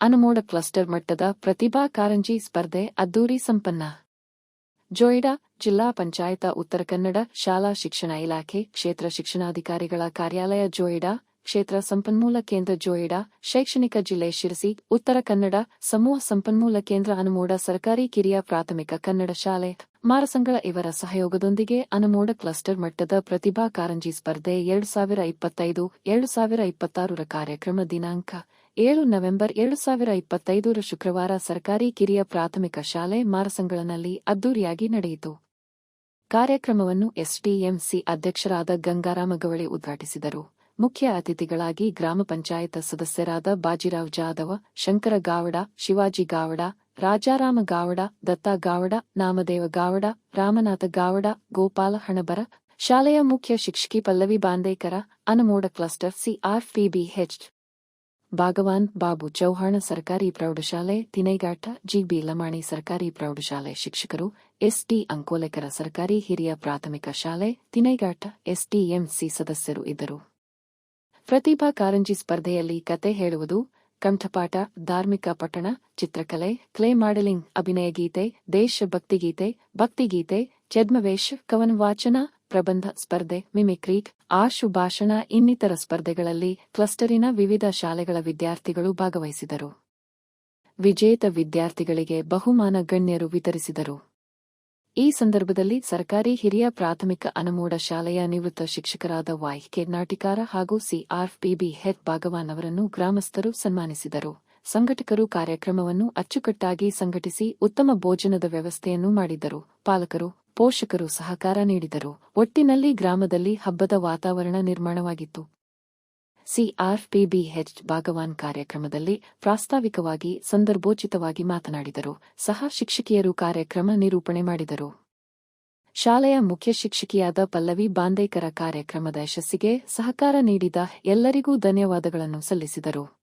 ಅನುಮೋಡ cluster ಮಟ್ಟದ ಪ್ರತಿಭಾ ಕಾರಂಜಿ ಸ್ಪರ್ಧೆ ಅದ್ದೂರಿ ಸಂಪನ್ನ. ಜೋಯಿಡಾ ಜಿಲ್ಲಾ ಪಂಚಾಯತ ಉತ್ತರ ಕನ್ನಡ ಶಾಲಾ ಶಿಕ್ಷಣ ಇಲಾಖೆ ಕ್ಷೇತ್ರ ಶಿಕ್ಷಣಾಧಿಕಾರಿಗಳ ಕಾರ್ಯಾಲಯ ಜೋಯಿಡಾ, ಕ್ಷೇತ್ರ ಸಂಪನ್ಮೂಲ ಕೇಂದ್ರ ಜೋಯಿಡಾ, ಶೈಕ್ಷಣಿಕ ಜಿಲ್ಲೆ ಶಿರಸಿ, ಉತ್ತರ ಕನ್ನಡ ಸಮೂಹ ಸಂಪನ್ಮೂಲ ಕೇಂದ್ರ ಅನುಮೋಡ ಸರ್ಕಾರಿ ಕಿರಿಯ ಪ್ರಾಥಮಿಕ ಕನ್ನಡ ಶಾಲೆ ಮಾರಸಂಗಳ ಇವರ ಸಹಯೋಗದೊಂದಿಗೆ ಅನುಮೋಡ ಕ್ಲಸ್ಟರ್ ಮಟ್ಟದ ಪ್ರತಿಭಾ ಕಾರಂಜಿ ಸ್ಪರ್ಧೆ ಎರಡು ಸಾವಿರ ಇಪ್ಪತ್ತೈದು, ಎರಡು ಸಾವಿರ ಇಪ್ಪತ್ತಾರರ ಕಾರ್ಯಕ್ರಮ ದಿನಾಂಕ ಏಳು ನವೆಂಬರ್ ಎರಡು ಸಾವಿರ ಇಪ್ಪತ್ತೈದರ ಶುಕ್ರವಾರ ಸರ್ಕಾರಿ ಕಿರಿಯ ಪ್ರಾಥಮಿಕ ಶಾಲೆ ಮಾರಸಂಗಳನಲ್ಲಿ ಅದ್ದೂರಿಯಾಗಿ ನಡೆಯಿತು. ಕಾರ್ಯಕ್ರಮವನ್ನು ಎಸ್ಡಿಎಂಸಿ ಅಧ್ಯಕ್ಷರಾದ ಗಂಗಾರಾಮ ಗವಳಿ ಉದ್ಘಾಟಿಸಿದರು. ಮುಖ್ಯ ಅತಿಥಿಗಳಾಗಿ ಗ್ರಾಮ ಪಂಚಾಯತ್ ಸದಸ್ಯರಾದ ಬಾಜಿರಾವ್ ಜಾಧವ, ಶಂಕರ ಗಾವಡ, ಶಿವಾಜಿ ಗಾವಡ, ರಾಜಾರಾಮ ಗಾವಡ, ದತ್ತಾ ಗಾವಡ, ನಾಮದೇವ ಗಾವಡ, ರಾಮನಾಥ ಗಾವಡ, ಗೋಪಾಲ ಹಣಬರ, ಶಾಲೆಯ ಮುಖ್ಯ ಶಿಕ್ಷಕಿ Pallavi Bandekar, Anmod cluster CRP BH Bhagwan Babu Chauhan ಸರ್ಕಾರಿ ಪ್ರೌಢಶಾಲೆ, ತಿನೈಘಾಟ, ಜಿಬಿ ಲಮಾಣಿ ಸರ್ಕಾರಿ ಪ್ರೌಢಶಾಲೆ ಶಿಕ್ಷಕರು, ಎಸ್ಟಿ ಅಂಕೋಲೆಕರ ಸರ್ಕಾರಿ ಹಿರಿಯ ಪ್ರಾಥಮಿಕ ಶಾಲೆ, ತಿನೈಘಾಟ, ಎಸ್ಟಿಎಂಸಿ ಸದಸ್ಯರು ಇದ್ದರು. ಪ್ರತಿಭಾ ಕಾರಂಜಿ ಸ್ಪರ್ಧೆಯಲ್ಲಿ ಕತೆ ಹೇಳುವುದು, ಕಂಠಪಾಠ, ಧಾರ್ಮಿಕ ಪಠಣ, ಚಿತ್ರಕಲೆ, ಕ್ಲೇ ಮಾಡೆಲಿಂಗ್, ಅಭಿನಯ ಗೀತೆ, ದೇಶಭಕ್ತಿ ಗೀತೆ ಭಕ್ತಿಗೀತೆ ಛದ್ಮವೇಷ ಕವನ ವಾಚನ ಪ್ರಬಂಧ ಸ್ಪರ್ಧೆ, ಮಿಮಿಕ್ರಿ ಆಶು ಭಾಷಣ ಇನ್ನಿತರ ಸ್ಪರ್ಧೆಗಳಲ್ಲಿ ಕ್ಲಸ್ಟರಿನ ವಿವಿಧ ಶಾಲೆಗಳ ವಿದ್ಯಾರ್ಥಿಗಳು ಭಾಗವಹಿಸಿದರು. ವಿಜೇತ ವಿದ್ಯಾರ್ಥಿಗಳಿಗೆ ಬಹುಮಾನ ಗಣ್ಯರು ವಿತರಿಸಿದರು. ಈ ಸಂದರ್ಭದಲ್ಲಿ ಸರ್ಕಾರಿ ಹಿರಿಯ ಪ್ರಾಥಮಿಕ ಅನಮೋಡ ಶಾಲೆಯ ನಿವೃತ್ತ ಶಿಕ್ಷಕರಾದ ವಾಯ್ ಕೆ ನಾಟಿಕಾರ ಹಾಗೂ ಸಿಆರ್ಪಿಬಿ ಹೆಚ್ ಭಾಗವಾನ್ ಅವರನ್ನು ಗ್ರಾಮಸ್ಥರು ಸನ್ಮಾನಿಸಿದರು. ಸಂಘಟಕರು ಕಾರ್ಯಕ್ರಮವನ್ನು ಅಚ್ಚುಕಟ್ಟಾಗಿ ಸಂಘಟಿಸಿ ಉತ್ತಮ ಭೋಜನದ ವ್ಯವಸ್ಥೆಯನ್ನು ಮಾಡಿದ್ದರು ಪಾಲಕರು ಪೋಷಕರು ಸಹಕಾರ ನೀಡಿದರು. ಒಟ್ಟಿನಲ್ಲಿ ಗ್ರಾಮದಲ್ಲಿ ಹಬ್ಬದ ವಾತಾವರಣ ನಿರ್ಮಾಣವಾಗಿತ್ತು. ಸಿಆರ್ಪಿಬಿಎಚ್ ಭಾಗವಾನ್ ಕಾರ್ಯಕ್ರಮದಲ್ಲಿ ಪ್ರಾಸ್ತಾವಿಕವಾಗಿ, ಸಂದರ್ಭೋಚಿತವಾಗಿ ಮಾತನಾಡಿದರು. ಸಹ ಶಿಕ್ಷಕಿಯರು ಕಾರ್ಯಕ್ರಮ ನಿರೂಪಣೆ ಮಾಡಿದರು. ಶಾಲೆಯ ಮುಖ್ಯ ಶಿಕ್ಷಕಿಯಾದ ಪಲ್ಲವಿ ಬಾಂದೇಕರ ಕಾರ್ಯಕ್ರಮದ ಯಶಸ್ಸಿಗೆ ಸಹಕಾರ ನೀಡಿದ ಎಲ್ಲರಿಗೂ ಧನ್ಯವಾದಗಳನ್ನು ಸಲ್ಲಿಸಿದರು.